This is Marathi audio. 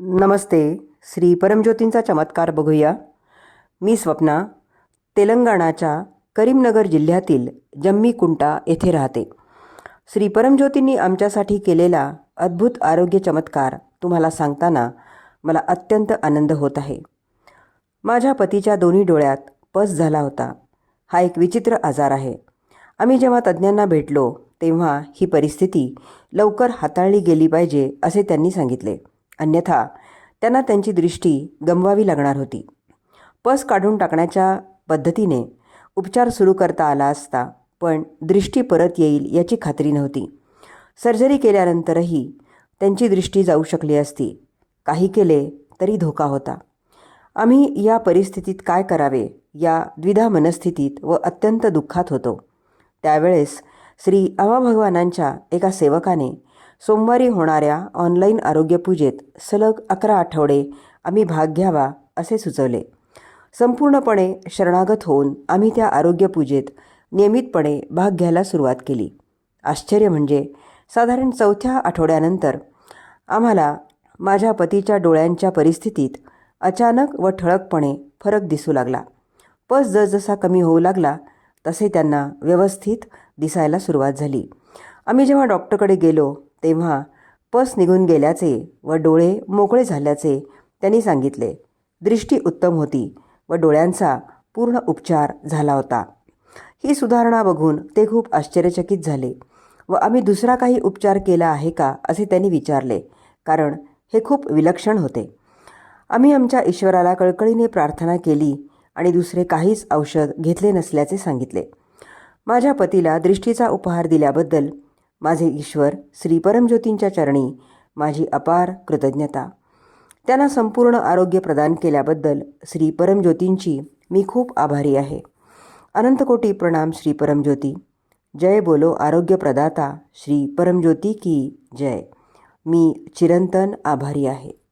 नमस्ते श्री परमज्योतींचा चमत्कार बघूया. मी स्वप्ना तेलंगणाच्या करीमनगर जिल्ह्यातील जम्मीकुंटा येथे राहते. श्री परमज्योतींनी आमच्यासाठी केलेला अद्भुत आरोग्य चमत्कार तुम्हाला सांगताना मला अत्यंत आनंद होत आहे. माझ्या पतीच्या दोन्ही डोळ्यात पस झाला होता. हा एक विचित्र आजार आहे. आम्ही जेव्हा तज्ज्ञांना भेटलो तेव्हा ही परिस्थिती लवकर हाताळली गेली पाहिजे असे त्यांनी सांगितले. अन्यथा त्यांना त्यांची दृष्टी गमवावी लागणार होती. पस काढून टाकण्याच्या पद्धतीने उपचार सुरू करता आला असता पण दृष्टी परत येईल याची खात्री नव्हती. सर्जरी केल्यानंतरही त्यांची दृष्टी जाऊ शकली असती. काही केले तरी धोका होता. आम्ही या परिस्थितीत काय करावे या द्विधा मनस्थितीत व अत्यंत दुःखात होतो. त्यावेळेस श्री आमा भगवानांच्या एका सेवकाने सोमवारी होणाऱ्या ऑनलाईन आरोग्यपूजेत सलग अकरा आठवडे आम्ही भाग घ्यावा असे सुचवले. संपूर्णपणे शरणागत होऊन आम्ही त्या आरोग्यपूजेत नियमितपणे भाग घ्यायला सुरुवात केली. आश्चर्य म्हणजे साधारण चौथ्या आठवड्यानंतर आम्हाला माझ्या पतीच्या डोळ्यांच्या परिस्थितीत अचानक व ठळकपणे फरक दिसू लागला. पस जसजसा कमी होऊ लागला तसे त्यांना व्यवस्थित दिसायला सुरुवात झाली. आम्ही जेव्हा डॉक्टरकडे गेलो तेव्हा पस निघून गेल्याचे व डोळे मोकळे झाल्याचे त्यांनी सांगितले. दृष्टी उत्तम होती व डोळ्यांचा पूर्ण उपचार झाला होता. ही सुधारणा बघून ते खूप आश्चर्यचकित झाले. व आम्ही दुसरा काही उपचार केला आहे का असे त्यांनी विचारले कारण हे खूप विलक्षण होते. आम्ही आमच्या ईश्वराला कळकळीने प्रार्थना केली आणि दुसरे काहीच औषध घेतले नसल्याचे सांगितले. माझ्या पतीला दृष्टीचा उपहार दिल्याबद्दल माझे ईश्वर श्री परमज्योतींच्या चरणी माझी अपार कृतज्ञता. त्यांना संपूर्ण आरोग्य प्रदान केल्याबद्दल श्री परमज्योतींची मी खूप आभारी आहे. अनंतकोटी प्रणाम श्री परमज्योती. जय बोलो आरोग्य प्रदाता श्री परमज्योती की जय. मी चिरंतन आभारी आहे.